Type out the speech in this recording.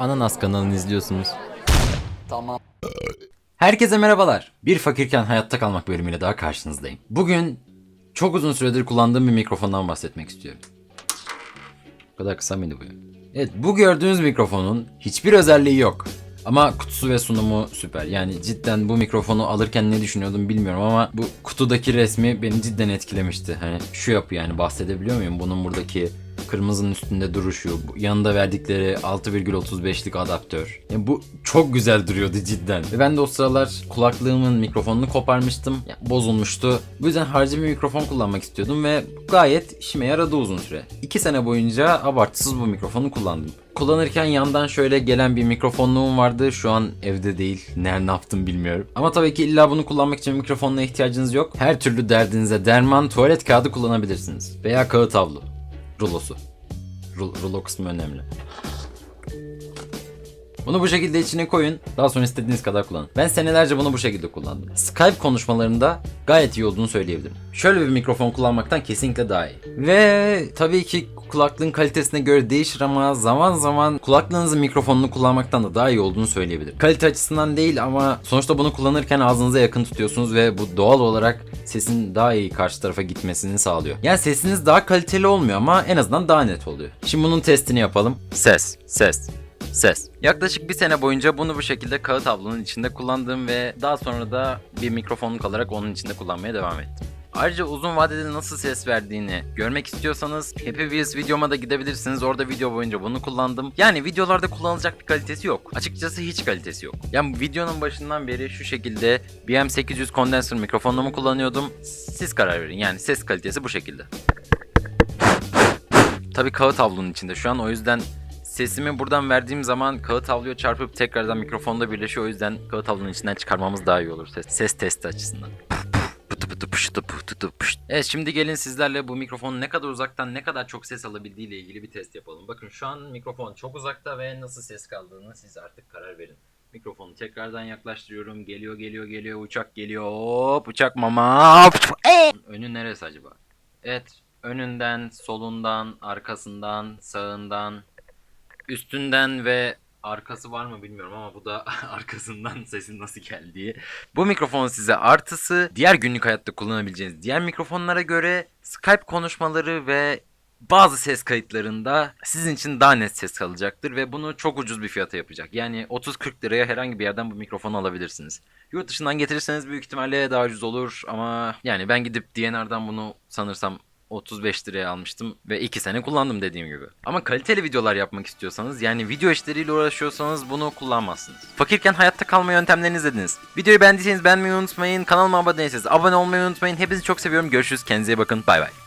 Ananas kanalını izliyorsunuz. Tamam. Herkese merhabalar. Bir fakirken hayatta kalmak bölümüyle daha karşınızdayım. Bugün çok uzun süredir kullandığım bir mikrofondan bahsetmek istiyorum. Bu kadar kısa mıydı bu? Evet bu gördüğünüz mikrofonun hiçbir özelliği yok. Ama kutusu ve sunumu süper. Yani cidden bu mikrofonu alırken ne düşünüyordum bilmiyorum ama bu kutudaki resmi beni cidden etkilemişti. Hani şu yapı yani bahsedebiliyor muyum? Bunun buradaki kırmızının üstünde duruşu, yanında verdikleri 6,35'lik adaptör. Yani bu çok güzel duruyordu cidden. Ve ben de o sıralar kulaklığımın mikrofonunu koparmıştım. Yani bozulmuştu. Bu yüzden harcı bir mikrofon kullanmak istiyordum ve gayet işime yaradı uzun süre. 2 sene boyunca abartısız bu mikrofonu kullandım. Kullanırken yandan şöyle gelen bir mikrofonluğum vardı. Şu an evde değil. Nerede ne yaptım bilmiyorum. Ama tabii ki illa bunu kullanmak için mikrofonla ihtiyacınız yok. Her türlü derdinize derman tuvalet kağıdı kullanabilirsiniz. Veya kağıt havlu. Rulosu. Ru- rulo kısmı önemli. Bunu bu şekilde içine koyun. Daha sonra istediğiniz kadar kullanın. Ben senelerce bunu bu şekilde kullandım. Skype konuşmalarında gayet iyi olduğunu söyleyebilirim. Şöyle bir mikrofon kullanmaktan kesinlikle daha iyi. Ve tabii ki kulaklığın kalitesine göre değişir ama zaman zaman kulaklığınızın mikrofonunu kullanmaktan da daha iyi olduğunu söyleyebilirim. Kalite açısından değil ama sonuçta bunu kullanırken ağzınıza yakın tutuyorsunuz ve bu doğal olarak sesin daha iyi karşı tarafa gitmesini sağlıyor. Yani sesiniz daha kaliteli olmuyor ama en azından daha net oluyor. Şimdi bunun testini yapalım. Ses, ses, ses. Yaklaşık bir sene boyunca bunu bu şekilde kağıt tablonun içinde kullandım ve daha sonra da bir mikrofonluk alarak onun içinde kullanmaya devam ettim. Ayrıca uzun vadede nasıl ses verdiğini görmek istiyorsanız Happy Wheels videoma da gidebilirsiniz. Orada video boyunca bunu kullandım. Yani videolarda kullanılacak bir kalitesi yok. Açıkçası hiç kalitesi yok. Yani videonun başından beri şu şekilde BM800 kondenser mikrofonumu kullanıyordum. Siz karar verin. Yani ses kalitesi bu şekilde. Tabii kağıt havlunun içinde şu an o yüzden sesimi buradan verdiğim zaman kağıt havluya çarpıp tekrardan mikrofonda birleşiyor. O yüzden kağıt havlunun içinden çıkarmamız daha iyi olur ses, ses testi açısından. Pıştı pıtı pışt. Evet şimdi gelin sizlerle bu mikrofonun ne kadar uzaktan ne kadar çok ses alabildiği ile ilgili bir test yapalım. Bakın şu an mikrofon çok uzakta ve nasıl ses kaldığını siz artık karar verin. Mikrofonu tekrardan yaklaştırıyorum. Geliyor geliyor geliyor uçak geliyor. Hop uçak mama. Önü neresi acaba? Evet önünden, solundan, arkasından, sağından, üstünden ve arkası var mı bilmiyorum ama bu da arkasından sesin nasıl geldiği. Bu mikrofon size artısı diğer günlük hayatta kullanabileceğiniz diğer mikrofonlara göre Skype konuşmaları ve bazı ses kayıtlarında sizin için daha net ses kalacaktır ve bunu çok ucuz bir fiyata yapacak. Yani 30-40 liraya herhangi bir yerden bu mikrofonu alabilirsiniz. Yurt dışından getirirseniz büyük ihtimalle daha ucuz olur ama yani ben gidip DNR'dan bunu sanırsam 35 liraya almıştım ve 2 sene kullandım dediğim gibi. Ama kaliteli videolar yapmak istiyorsanız yani video işleriyle uğraşıyorsanız bunu kullanmazsınız. Fakirken hayatta kalma yöntemlerini izlediniz. Videoyu beğendiyseniz beğenmeyi unutmayın. Kanalıma abone değilseniz abone olmayı unutmayın. Hepinizi çok seviyorum. Görüşürüz. Kendinize iyi bakın. Bay bay.